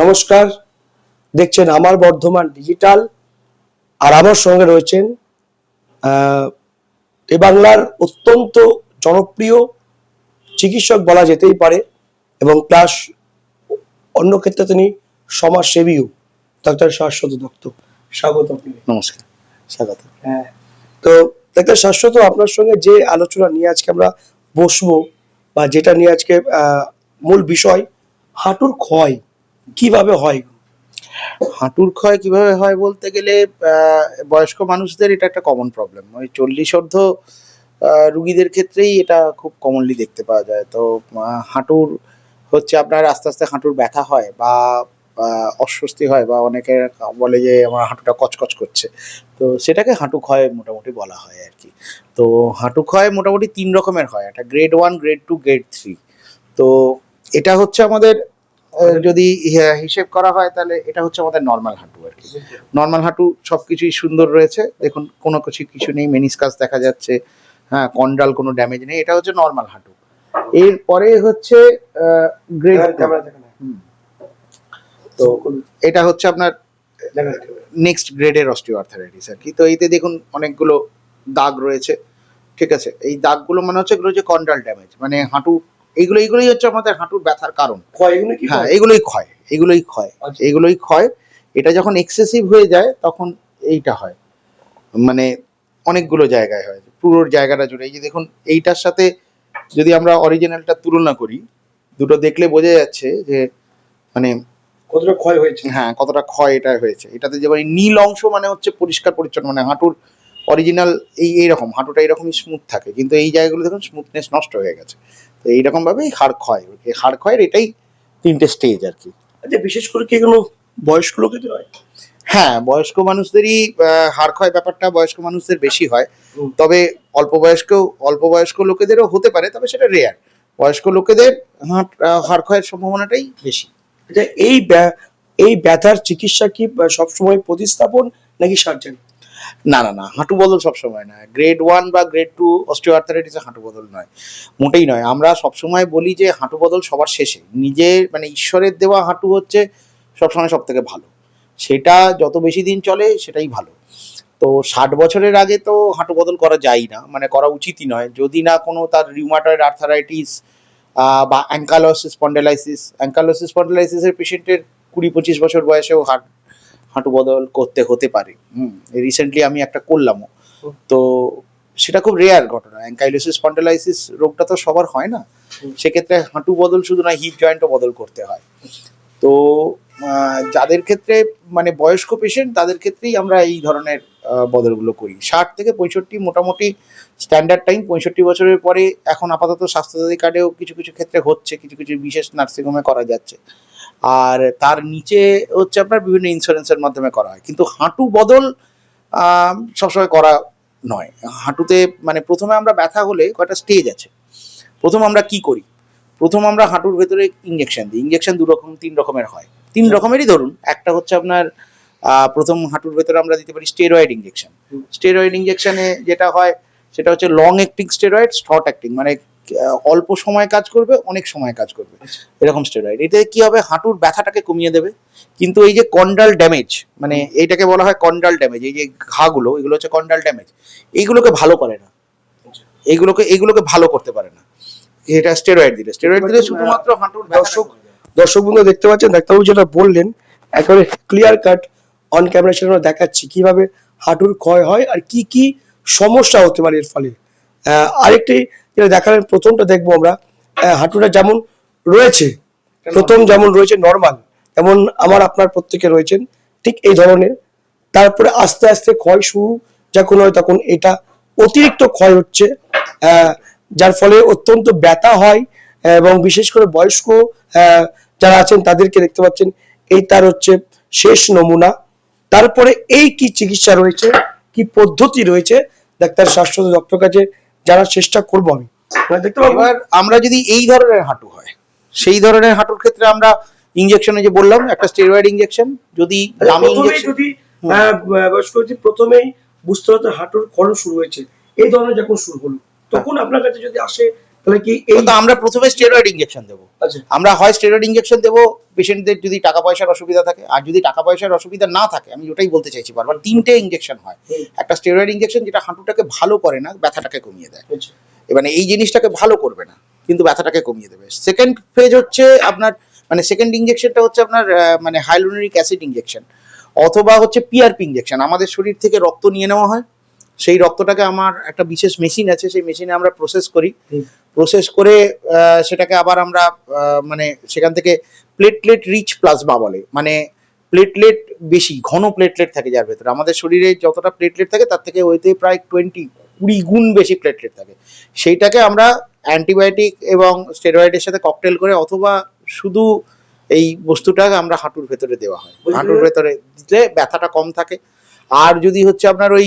নমস্কার। দেখছেন আমার বর্ধমান ডিজিটাল আর আমার সঙ্গে রয়েছেন এ বাংলার অত্যন্ত জনপ্রিয় চিকিৎসক বলা যেতেই পারে এবং প্লাস অন্য ক্ষেত্রে তিনি সমাজসেবীও। ডাক্তার শাশ্বত দত্ত স্বাগত নমস্কার। স্বাগত। হ্যাঁ। তো ডাক্তার শাশ্বত আপনার সঙ্গে যে আলোচনা নিয়ে আজকে আমরা বসবো বা যেটা নিয়ে আজকে মূল বিষয় হাঁটুর ক্ষয়। কীভাবে হয়? হাঁটুর ক্ষয় কীভাবে হয় বলতে গেলে বয়স্ক মানুষদের এটা একটা কমন প্রবলেম ওই চল্লিশ অর্ধ রুগীদের ক্ষেত্রেই এটা খুব কমনলি দেখতে পাওয়া যায়। তো হাঁটুর হচ্ছে আপনার আস্তে আস্তে হাঁটুর ব্যথা হয় বা অস্বস্তি হয় বা অনেকে বলে যে আমার হাঁটুটা কচকচ করছে। তো সেটাকে হাঁটু ক্ষয় মোটামুটি বলা হয় আর কি। তো হাঁটু ক্ষয় মোটামুটি তিন রকমের হয়। একটা grade one grade two grade three তো এটা হচ্ছে আমাদের যদি হিসেব করা হয় তাহলে এটা হচ্ছে আমাদের নর্মাল হাঁটু আর কি। নর্মাল হাঁটু সবকিছুই সুন্দর রয়েছে। দেখুন কোনো কিছু কিছু নেই মেনিসকাস দেখা যাচ্ছে হ্যাঁ কন্ডাল কোনো ড্যামেজ নেই এটা হচ্ছে নর্মাল হাঁটু। এরপরে হচ্ছে গ্রেড তো এটা হচ্ছে আপনার নেক্সট গ্রেডের অস্টিওআর্থারাইটিস আর কি। তো এইতে দেখুন অনেকগুলো দাগ রয়েছে। ঠিক আছে? এই দাগগুলো মানে হচ্ছে এগুলো হচ্ছে কন্ডাল ড্যামেজ মানে হাঁটু এইগুলো এইগুলোই হচ্ছে আমাদের হাঁটুর ব্যথার কারণ। হ্যাঁ এগুলোই ক্ষয় এগুলোই ক্ষয় আচ্ছা। এগুলোই ক্ষয়। এটা যখন এক্সেসিভ হয়ে যায় তখন এইটা হয়। মানে অনেকগুলো জায়গায় হয় পুরো জায়গাটা জুড়ে। এই যে দেখুন এইটার সাথে যদি আমরা অরিজিনালটা তুলনা করি দুটো দেখলে বোঝা যাচ্ছে যে মানে কতটা ক্ষয় হয়েছে? হ্যাঁ কতটা ক্ষয় এটা হয়েছে। এটাতে যেমন এই নীল অংশ মানে হচ্ছে পরিষ্কার পরিচ্ছন্ন মানে হাঁটুর অরিজিনাল এই এইরকম হাঁটুটা এরকমই স্মুথ থাকে। কিন্তু এই জায়গাগুলো দেখুন স্মুথনেস নষ্ট হয়ে গেছে। তো এইরকম ভাবেই হাড় ক্ষয় এই হাড় ক্ষয়ের এটাই তিনটে স্টেজ আর কি। আচ্ছা বিশেষ করে কি এগুলো বয়স্ক লোকেদের হয়? হ্যাঁ বয়স্ক মানুষদেরই হাড় ক্ষয় ব্যাপারটা বয়স্ক মানুষদের বেশি হয়। তবে অল্প বয়স্ক অল্প বয়স্ক লোকেদেরও হতে পারে তবে সেটা রেয়ার বয়স্ক লোকেদের হাড় ক্ষয়ের সম্ভাবনাটাই বেশি। আচ্ছা এই ব্যা- এই ব্যথার চিকিৎসা কি সবসময় প্রতিস্থাপন নাকি সার্জারি? না না না, হাঁটু বদল সবসময় নয়। গ্রেড ওয়ান বা গ্রেড টু অস্টিওআর্থারাইটিসে হাঁটু বদল নয়। মোটেই নয়। আমরা সবসময় বলি যে হাঁটু বদল সবার শেষে। নিজের মানে ঈশ্বরের দেওয়া হাঁটু হচ্ছে সবসময় সব থেকে ভালো। সেটা যত বেশি দিন চলে, সেটাই ভালো। তো ষাট বছরের আগে তো হাঁটু বদল করা যায় না। মানে করা উচিতই নয়। যদি না কোনো তার রিউমাটয়েড আর্থারাইটিস বা অ্যাঙ্কালোসিস স্পন্ডেলাইসিস অ্যাঙ্কালোসিস স্পন্ডেলাইসিসের পেশেন্টের কুড়ি পঁচিশ বছর বয়সেও হাট হাঁটু বদল করতে হতে পারে। হুম রিসেন্টলি আমি একটা করলামও। তো সেটা খুব রেয়ার ঘটনা। অ্যাঙ্কাইলোসিস স্পন্ডেলাইসিস রোগটা তো সবার হয় না। সেক্ষেত্রে হাঁটু বদল শুধু না হিপ জয়েন্টও বদল করতে হয়। তো যাদের ক্ষেত্রে মানে বয়স্ক পেশেন্ট তাদের ক্ষেত্রেই আমরা এই ধরনের বদলগুলো করি। ষাট থেকে পঁয়ষট্টি মোটামুটি স্ট্যান্ডার্ড টাইম পঁয়ষট্টি বছরের পরে এখন আপাতত স্বাস্থ্যসাথী কার্ডেও কিছু কিছু ক্ষেত্রে হচ্ছে কিছু কিছু বিশেষ নার্সিংহোমে করা যাচ্ছে। আর তার নিচে হচ্ছে আপনার বিভিন্ন ইন্স্যুরেন্সের মাধ্যমে করা হয়। কিন্তু হাঁটু বদল আহ, সবসময় করা নয়। হাঁটুতে মানে প্রথমে আমরা ব্যথা হলে কয়টা স্টেজ আছে। প্রথম আমরা কি করি? প্রথম আমরা হাঁটুর ভেতরে ইঞ্জেকশন দিই। ইঞ্জেকশন দু রকম তিন রকমের হয়। তিন রকমেরই ধরুন। একটা হচ্ছে আপনার আহ, প্রথম হাঁটুর ভেতরে আমরা দিতে পারি স্টেরয়েড ইঞ্জেকশন স্টেরয়েড ইঞ্জেকশনে যেটা হয় সেটা হচ্ছে long acting steroid short acting মানে অল্প সময় কাজ করবে অনেক সময় কাজ করবে। আচ্ছা। এরকম স্টেরয়েড এতে কি হবে? হাঁটুর ব্যথাটাকে কমিয়ে দেবে। কিন্তু এই যে কন্ডাল ড্যামেজ মানে এইটাকে বলা হয় কন্ডাল ড্যামেজ এই যে ঘাগুলো এগুলো হচ্ছে কন্ডাল ড্যামেজ এইগুলোকে ভালো করে না। আচ্ছা। এইগুলোকে এইগুলোকে ভালো করতে পারে না। এটা স্টেরয়েড দিলে। স্টেরয়েড দিলে শুধুমাত্র হাঁটুর দর্শক দর্শক দর্শক বন্ধু দেখতে পাচ্ছেন ডাক্তারবাবু যেটা বললেন একেবারে ক্লিয়ার কাট অন ক্যামেরা সেটা আমরা দেখাচ্ছি কীভাবে হাঁটুর ক্ষয় হয় আর কি কি সমস্যা হতে পারে এর ফলে। আরেকটি যেটা দেখালেন, প্রথমটা দেখব আমরা। হাঁটুটা যেমন রয়েছে, প্রথম যেমন রয়েছে নর্মাল যেমন আমার, আপনার প্রত্যেকে রয়েছেন, ঠিক এই ধরনের। তারপরে আস্তে আস্তে ক্ষয় শুরু যখন হয় তখন এটা অতিরিক্ত ক্ষয় হচ্ছে যার ফলে অত্যন্ত ব্যথা হয়, এবং বিশেষ করে বয়স্ক যারা আছেন তাদেরকে দেখতে পাচ্ছেন, এই তার হচ্ছে শেষ নমুনা। তারপরে এই কি চিকিৎসা রয়েছে কি পদ্ধতি রয়েছে ডাক্তার শাশ্বত ডক্টর কাছে জানার চেষ্টা করব আমি। মানে দেখতে পাবো এবার আমরা যদি এই ধরনের হাঁটু হয় সেই ধরনের হাঁটুর ক্ষেত্রে আমরা ইঞ্জেকশনে যে বললাম একটা স্টেরয়েড ইঞ্জেকশন যদি দামি প্রথমেই ইঞ্জেকশন যদি আহ, বয়স্ক যদি প্রথমেই বুঝতে হতো হাঁটুর ক্ষরণ শুরু হয়েছে এই ধরনের যখন শুরু হলো তখন আপনার কাছে যদি আসে তাহলে কি এই আমরা প্রথমে স্টেরয়েড ইঞ্জেকশন দেবো। আচ্ছা। আমরা হয় স্টেরয়েড ইঞ্জেকশন দেবো পেশেন্টদের যদি টাকা পয়সার অসুবিধা থাকে আর যদি টাকা পয়সার অসুবিধা না থাকে আমি ওটাই বলতে চাইছি বারবার তিনটে ইঞ্জেকশন হয়। একটা স্টেরয়েড ইঞ্জেকশন যেটা হাঁটুটাকে ভালো করে না ব্যথাটাকে কমিয়ে দেয়। এবারে এই জিনিসটাকে ভালো করবে না কিন্তু ব্যথাটাকে কমিয়ে দেবে। সেকেন্ড ফেজ হচ্ছে আপনার মানে সেকেন্ড ইঞ্জেকশনটা হচ্ছে আপনার মানে হাইলোনিক অ্যাসিড ইঞ্জেকশন অথবা হচ্ছে পিআরপি ইঞ্জেকশন আমাদের শরীর থেকে রক্ত নিয়ে নেওয়া হয়। সেই রক্তটাকে আমার একটা বিশেষ মেশিন আছে সেই মেশিনে আমরা প্রসেস করি। প্রসেস করে সেটাকে আবার আমরা মানে সেখান থেকে প্লেটলেট রিচ প্লাজমা বলে। মানে প্লেটলেট বেশি ঘন প্লেটলেট থাকে যার ভেতরে। আমাদের শরীরে যতটা প্লেটলেট থাকে তার থেকে ওইতে প্রায় টোয়েন্টি কুড়ি গুণ বেশি প্লেটলেট থাকে। সেইটাকে আমরা অ্যান্টিবায়োটিক এবং স্টেরয়েডের সাথে ককটেল করে অথবা শুধু এই বস্তুটাকে আমরা হাঁটুর ভেতরে দেওয়া হয়। হাঁটুর ভেতরে দিলে ব্যথাটা কম থাকে। আর যদি হচ্ছে আপনার ওই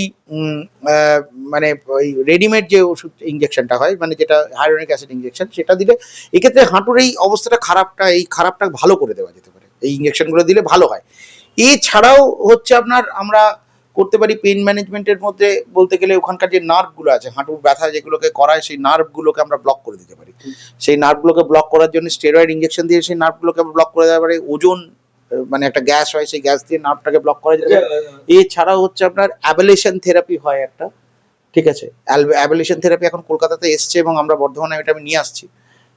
মানে ওই রেডিমেড যে ওষুধ ইঞ্জেকশনটা হয় মানে যেটা হাইড্রোনিক অ্যাসিড ইঞ্জেকশন সেটা দিলে এক্ষেত্রে হাঁটুর এই অবস্থাটা খারাপটা এই খারাপটা ভালো করে দেওয়া যেতে পারে। এই ইঞ্জেকশনগুলো দিলে ভালো হয়। এছাড়াও হচ্ছে আপনার আমরা করতে পারি পেন ম্যানেজমেন্টের মধ্যে বলতে গেলে ওখানকার যে নার্ভগুলো আছে হাঁটুর ব্যথা যেগুলোকে করায় সেই নার্ভগুলোকে আমরা ব্লক করে দিতে পারি। সেই নার্ভগুলোকে ব্লক করার জন্য স্টেরয়েড ইঞ্জেকশন দিয়ে সেই নার্ভগুলোকে আমরা ব্লক করে দেওয়া পারি ওজন মানে একটা গ্যাস হয় সেই গ্যাস দিয়ে নার্ভটাকে ব্লক করা যায়। এছাড়াও হচ্ছে আপনার অ্যাবেলেশন থেরাপি হয় একটা ঠিক আছে? অ্যাবেলেশন থেরাপি এখন কলকাতাতে এসছে এবং আমরা বর্ধমানে এটা আমি নিয়ে আসছি।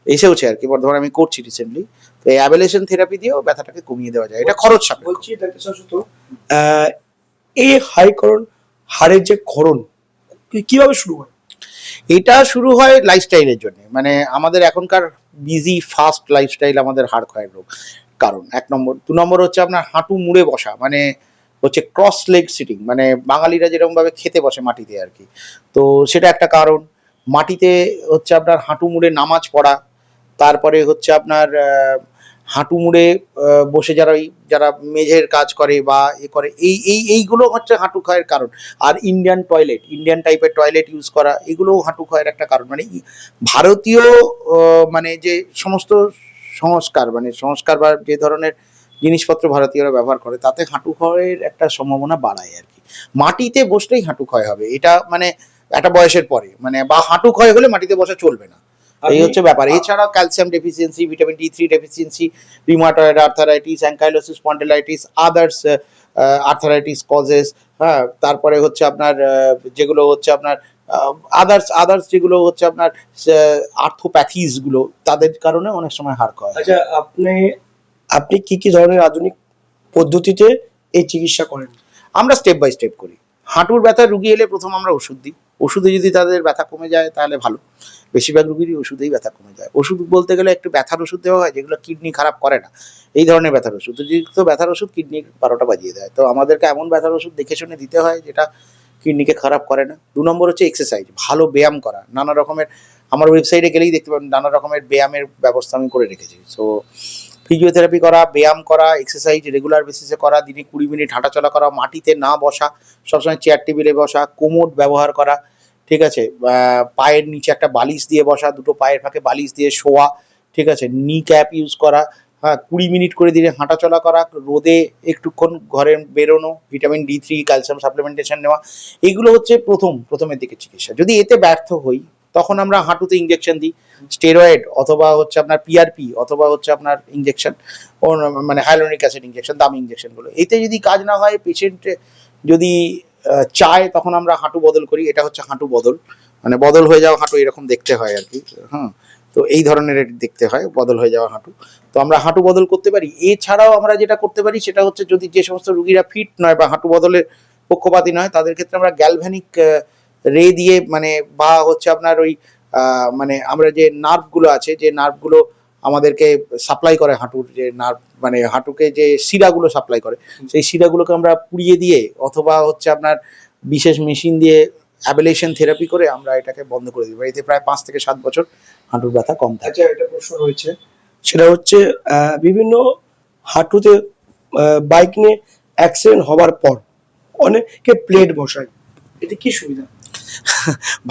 এসেওছে আর কি বর্ধমানে আমি করছি রিসেন্টলি তো এই অ্যাবেলেশন থেরাপি দিয়েও ব্যথাটাকে কমিয়ে দেওয়া যায়। এটা খরচ সাপেক্ষ। বলছি ডাক্তার শাশ্বত এই হাইকরণ হাড়ের যে ক্ষরণ কীভাবে শুরু হয়? এটা শুরু হয় লাইফস্টাইলের জন্য। মানে আমাদের এখনকার বিজি ফাস্ট লাইফস্টাইল আমাদের হাড় ক্ষয়ের রোগ। কারণ। এক নম্বর, দু নম্বর হচ্ছে আপনার হাঁটু মুড়ে বসা মানে হচ্ছে ক্রস লেগ সিটিং মানে বাঙালিরা যেরকম ভাবে খেতে বসে মাটিতে আর কি। তো সেটা একটা কারণ। মাটিতে হচ্ছে আপনার হাঁটু মুড়ে নামাজ পড়া, তারপরে হচ্ছে আপনার হাঁটু মুড়ে বসে যারা ওই, যারা মেঝের কাজ করে বা এ করে, এই এই, এইগুলো হচ্ছে হাঁটু ক্ষয়ের কারণ। আর ইন্ডিয়ান টয়লেট ইন্ডিয়ান টাইপের টয়লেট ইউজ করা, এগুলোও হাঁটু ক্ষয়ের একটা কারণ। মানে ভারতীয় মানে যে সমস্ত সংস্কার মানে সংস্কার বা যে ধরনের জিনিসপত্র ভারতীয়রা ব্যবহার করে তাতে হাঁটু ক্ষয়ের একটা সম্ভাবনা বাড়ায় আর কি। মাটিতে বসলেই হাঁটু ক্ষয় হবে। এটা মানে একটা বয়সের পরে মানে বা হাঁটু ক্ষয় হলে মাটিতে বসা চলবে না। এই হচ্ছে ব্যাপার। এছাড়াও calcium deficiency vitamin D three deficiency rheumatoid arthritis ankylosing spondylitis others arthritis causes হ্যাঁ তারপরে হচ্ছে আপনার যেগুলো হচ্ছে আপনার আদার্স আদার্স যেগুলো হচ্ছে আপনার আর্থোপ্যাথিসগুলো তাদের কারণে অনেক সময় হার ক্ষয় আচ্ছা আপনি আপনি কি কি ধরনের আধুনিক পদ্ধতিতে এই চিকিৎসা করেন? আমরা স্টেপ বাই স্টেপ করি। হাঁটুর ব্যথা রুগী এলে প্রথম আমরা ওষুধ দিই। ওষুধে যদি তাদের ব্যথা কমে যায় তাহলে ভালো। বেশিরভাগ রুগীরই ওষুধেই ব্যথা কমে যায়। ওষুধ বলতে গেলে একটু ব্যথার ওষুধ দেওয়া হয় যেগুলো কিডনি খারাপ করে না। এই ধরনের ব্যথার ওষুধ। অতিরিক্ত ব্যথার ওষুধ কিডনির বারোটা বাজিয়ে দেয়। তো আমাদেরকে এমন ব্যথার ওষুধ দেখে শুনে দিতে হয় যেটা কিডনিকে খারাপ করে না। দু নম্বর হচ্ছে এক্সারসাইজ ভালো ব্যায়াম করা। নানা রকমের, আমার ওয়েবসাইটে গেলেই দেখতে পাবেন, নানা রকমের ব্যায়ামের ব্যবস্থা আমি করে রেখেছি। সো ফিজিওথেরাপি করা, ব্যায়াম করা এক্সারসাইজ রেগুলার বেসিসে করা, দিনে কুড়ি মিনিট হাঁটাচলা করা, মাটিতে না বসা, সবসময় চেয়ার টেবিলে বসা কোমোড ব্যবহার করা, ঠিক আছে? পায়ের নিচে একটা বালিশ দিয়ে বসা, দুটো পায়ের ফাঁকে বালিশ দিয়ে শোয়া, ঠিক আছে? নি ক্যাপ ইউজ করা হ্যাঁ কুড়ি মিনিট করে দিনে হাঁটাচলা করা, রোদে একটুক্ষণ ঘরে বেরোনো, vitamin D three, calcium supplementation নেওয়া, এগুলো হচ্ছে প্রথম, প্রথমের দিকে চিকিৎসা। যদি এতে ব্যর্থ হই, তখন আমরা হাঁটুতে ইঞ্জেকশন দিই স্টেরয়েড অথবা হচ্ছে আপনার পিআরপি অথবা হচ্ছে আপনার ইঞ্জেকশন মানে হাইলোনিক অ্যাসিড ইঞ্জেকশন দামি ইঞ্জেকশনগুলো এতে যদি কাজ না হয় পেশেন্ট যদি চায়, তখন আমরা হাঁটু বদল করি, এটা হচ্ছে হাঁটু বদল। মানে বদল হয়ে যাওয়া হাঁটু এরকম দেখতে হয় আর কি হ্যাঁ। তো এই ধরনের দেখতে হয় বদল হয়ে যাওয়া হাঁটু। তো আমরা হাঁটু বদল করতে পারি। এছাড়াও আমরা যেটা করতে পারি সেটা হচ্ছে যদি যে সমস্ত রুগীরা ফিট নয় বা হাঁটু বদলের পক্ষপাতী নয় তাদের ক্ষেত্রে আমরা গ্যালভ্যানিক রে দিয়ে মানে বা হচ্ছে আপনার ওই মানে আমরা যে নার্ভগুলো আছে যে নার্ভগুলো আমাদেরকে সাপ্লাই করে হাঁটুর যে নার্ভ মানে হাঁটুকে যে শিরাগুলো সাপ্লাই করে সেই শিরাগুলোকে আমরা পুড়িয়ে দিয়ে অথবা হচ্ছে আপনার বিশেষ মেশিন দিয়ে অ্যাবেলেশন থেরাপি করে আমরা এটাকে বন্ধ করে দিই এতে প্রায় পাঁচ থেকে সাত বছর হাঁটুর ব্যথা কম থাকে। আচ্ছা একটা প্রশ্ন রয়েছে। সেটা হচ্ছে বিভিন্ন হাঁটুতে বাইক নিয়ে অ্যাক্সিডেন্ট হবার পর অনেকে প্লেট বসায়। এতে কি সুবিধা?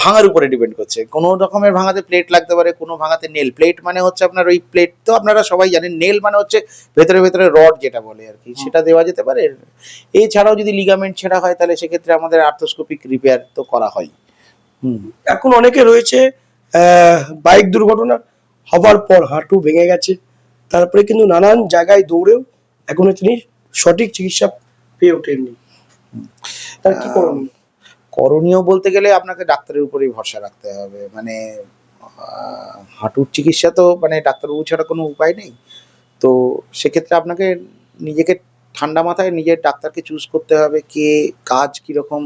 ভাঙার উপরে ডিপেন্ড করছে। কোনো রকমের ভাঙাতে প্লেট লাগতে পারে কোনো ভাঙাতে নেল প্লেট মানে হচ্ছে আপনার ওই প্লেট তো আপনারা সবাই জানেন নেল মানে হচ্ছে ভেতরে ভেতরে রড যেটা বলে আর কি সেটা দেওয়া যেতে পারে। এছাড়াও যদি লিগামেন্ট ছেঁড়া হয় তাহলে সেক্ষেত্রে আমাদের আর্থোস্কোপিক রিপেয়ার তো করা হয়। হুম। এখন অনেকে রয়েছে বাইক দুর্ঘটনা হবার পর হাঁটু ভেঙে গেছে। তারপরে কিন্তু নানান জায়গায় দৌড়েও এখনও তিনি সঠিক চিকিৎসা পেয়ে ওঠেননি। করণীয়? করণীয় বলতে গেলে আপনাকে ডাক্তারের উপরেই ভরসা রাখতে হবে। মানে হাঁটুর চিকিৎসা তো মানে ডাক্তারবাবু ছাড়া কোনো উপায় নেই। তো সেক্ষেত্রে আপনাকে নিজেকে ঠান্ডা মাথায় নিজের ডাক্তারকে চুজ করতে হবে কে কাজ কীরকম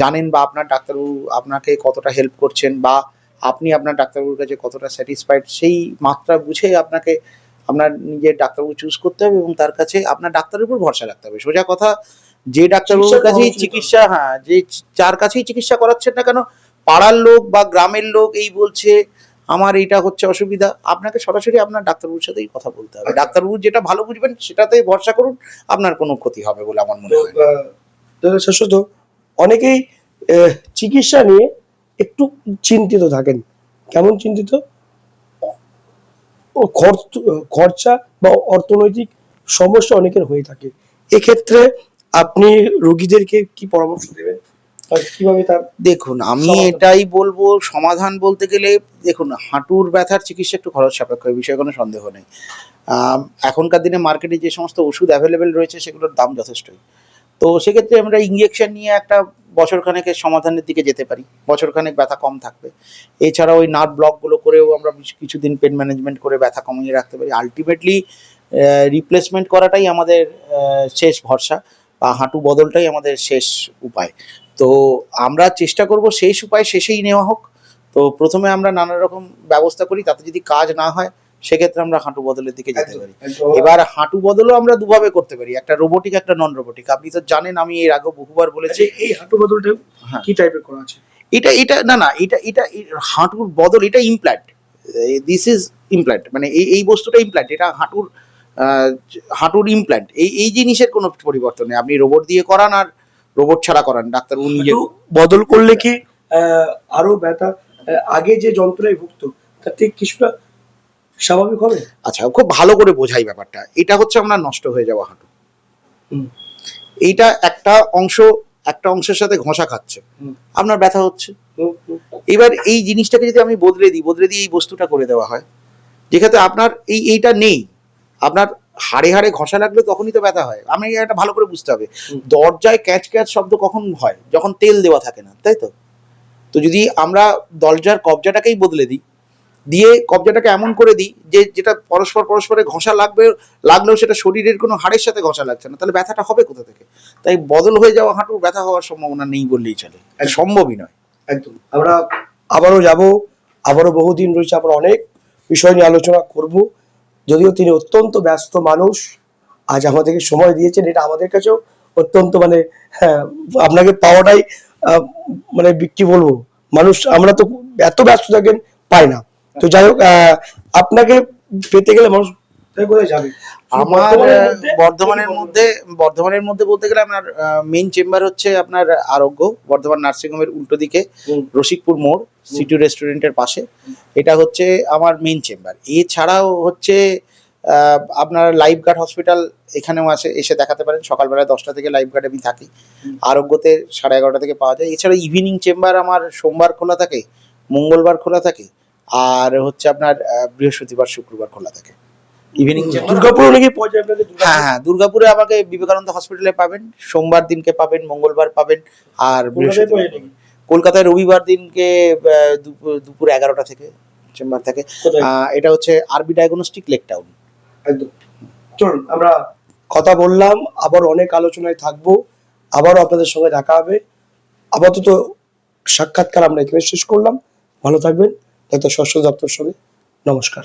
জানেন বা আপনার ডাক্তারবাবু আপনাকে কতটা হেল্প করছেন বা আপনি আপনার ডাক্তারবাবুর কাছে কতটা স্যাটিসফাইড সেই মাত্রা বুঝে আপনাকে আপনার নিজের ডাক্তারবাবু চুজ করতে হবে এবং তার কাছে আপনার ডাক্তারের উপর ভরসা রাখতে হবে। সোজা কথা যে ডাক্তারবাবুর কাছেই চিকিৎসা হ্যাঁ যে যার কাছেই চিকিৎসা করাচ্ছেন না কেন পাড়ার লোক বা গ্রামের লোক এই বলছে আমার এটা হচ্ছে অসুবিধা। আপনাকে সরাসরি আপনার ডাক্তারবাবুর সাথেই কথা বলতে হবে। আচ্ছা। ডাক্তারবাবু যেটা ভালো বুঝবেন সেটাতেই ভরসা করুন আপনার কোনো ক্ষতি হবে বলে আমার মনে হয় অনেকেই চিকিৎসা নিয়ে একটু চিন্তিত থাকেন। কেমন চিন্তিত? ও খরচ- বা অর্থনৈতিক সমস্যা অনেকের হয়ে থাকে। এক্ষেত্রে আপনি রোগীদেরকে কি পরামর্শ দেবেন? কীভাবে তার দেখুন আমি এটাই বলব সমাধান বলতে গেলে দেখুন হাঁটুর ব্যথার চিকিৎসা একটু খরচ সাপেক্ষ এই বিষয়ে কোনো সন্দেহ নেই। এখনকার দিনে মার্কেটে যে সমস্ত ওষুধ অ্যাভেলেবেল রয়েছে সেগুলোর দাম যথেষ্টই। তো সেক্ষেত্রে আমরা ইঞ্জেকশন নিয়ে একটা বছরখানেকের সমাধানের দিকে যেতে পারি। বছরখানেক ব্যথা কম থাকবে। এছাড়া ওই নার্ভ ব্লকগুলো করেও আমরা কিছুদিন পেন ম্যানেজমেন্ট করে ব্যথা কমিয়ে রাখতে পারি। আলটিমেটলি রিপ্লেসমেন্ট করাটাই আমাদের শেষ ভরসা বা হাঁটু বদলটাই আমাদের শেষ উপায়। তো আমরা চেষ্টা করব শেষ উপায় শেষেই নেওয়া হোক। তো প্রথমে আমরা নানা রকম ব্যবস্থা করি। তাতে যদি কাজ না হয় সেক্ষেত্রে আমরা হাঁটু বদলের দিকে যেতে পারি। এবার হাঁটু বদলও আমরা দুভাবে করতে পারি। একটা রোবোটিক একটা নন রোবোটিক আপনি তো জানেন আমি এর আগে বহুবার বলেছি। আচ্ছা, এই হাঁটু বদলটা হ্যাঁ। কি টাইপের করা আছে? এটা এটা না না এটা এটা হাঁটুর বদল এটা ইমপ্ল্যান্ট দিস ইজ ইমপ্ল্যান্ট মানে এই এই বস্তুটা ইমপ্ল্যান্ট এটা হাঁটুর আহ, হাঁটুর ইমপ্ল্যান্ট এই এই জিনিসের কোনো পরিবর্তন নেই। আপনি রোবট দিয়ে করান আর রোবট ছাড়া করান। ডাক্তার হাঁটু বদল করলে কি আহ, আরও ব্যথা আগে যে যন্ত্রণায় ভুগত তার থেকে কিছুটা স্বাভাবিক হবে? আচ্ছা খুব ভালো করে বোঝাই ব্যাপারটা। এটা হচ্ছে আপনার নষ্ট হয়ে যাওয়া হাঁটু। হুম। এইটা একটা অংশ একটা অংশের সাথে ঘষা খাচ্ছে। আপনার ব্যথা হচ্ছে। এবার এই জিনিসটাকে যদি আমি বদলে দিই বদলে দিয়ে এই বস্তুটা করে দেওয়া হয় যেখানে আপনার এই এইটা নেই। আপনার হাড়ে হাড়ে ঘষা লাগলে তখনই তো ব্যথা হয়। আমি এটা ভালো করে বুঝতে হবে। দরজায় ক্যাচ ক্যাচ শব্দ কখন হয়? যখন তেল দেওয়া থাকে না তাই তো? তো যদি আমরা দরজার কবজাটাকেই বদলে দিই দিয়ে কবজাটাকে এমন করে দিই যে যেটা পরস্পর পরস্পরে ঘষা লাগবে লাগলেও সেটা শরীরের কোনো হাড়ের সাথে ঘষা লাগছে না। তাহলে ব্যথাটা হবে কোথা থেকে? তাই বদল হয়ে যাওয়া হাঁটুর ব্যথা হওয়ার সম্ভাবনা নেই বললেই চলে। একদম। সম্ভবই নয়। একদম। আমরা আবারও যাব আবারও বহুদিন রয়েছে আমরা অনেক বিষয় নিয়ে আলোচনা করব। যদিও তিনি অত্যন্ত ব্যস্ত মানুষ আজ আমাদেরকে সময় দিয়েছেন এটা আমাদের কাছেও অত্যন্ত মানে হ্যাঁ, আপনাকে পাওয়াটাই মানে কি বলব? মানুষ আমরা তো এত ব্যস্ত থাকেন পাই না। তো যাই হোক আপনাকে পেতে গেলে মানুষ কোথায় কোথায় যাবে? আমার বর্ধমানের মধ্যে? বর্ধমানের মধ্যে বলতে গেলে আপনার মেইন চেম্বার হচ্ছে আপনার আরোগ্য বর্ধমান নার্সিংহোমের উল্টো দিকে রসিকপুর মোড় সিটি রেস্টুরেন্টের পাশে। এটা হচ্ছে আমার মেইন চেম্বার এছাড়াও হচ্ছে আপনার লাইফ গার্ড হসপিটাল এখানেও আছে এসে দেখাতে পারেন। সকালবেলা দশটা থেকে লাইফ গার্ড আমি থাকি। আরোগ্যতে সাড়ে এগারোটা থেকে পাওয়া যায়। এছাড়া ইভিনিং চেম্বার আমার সোমবার খোলা থাকে মঙ্গলবার খোলা থাকে। আর হচ্ছে আপনার বৃহস্পতিবার শুক্রবার খোলা থাকে। ইভিনিং আপনাদের হ্যাঁ হ্যাঁ দুর্গাপুরে আমাকে বিবেকানন্দ হসপিটালে পাবেন সোমবার দিনকে পাবেন মঙ্গলবার পাবেন আর কলকাতায় বৃহস্পতিবার কলকাতায় রবিবার দিনকে দুপুর এগারোটা থেকে চেম্বার থাকে। এটা হচ্ছে আরবি ডায়াগনস্টিক লেক টাউন একদম। চলুন আমরা কথা বললাম আবার অনেক আলোচনায় থাকব। আবারও আপনাদের সঙ্গে দেখা হবে। আপাতত সাক্ষাৎকার আমরা এখানে শেষ করলাম। ভালো থাকবেন। ডাক্তার শস্য দপ্তর সবে নমস্কার।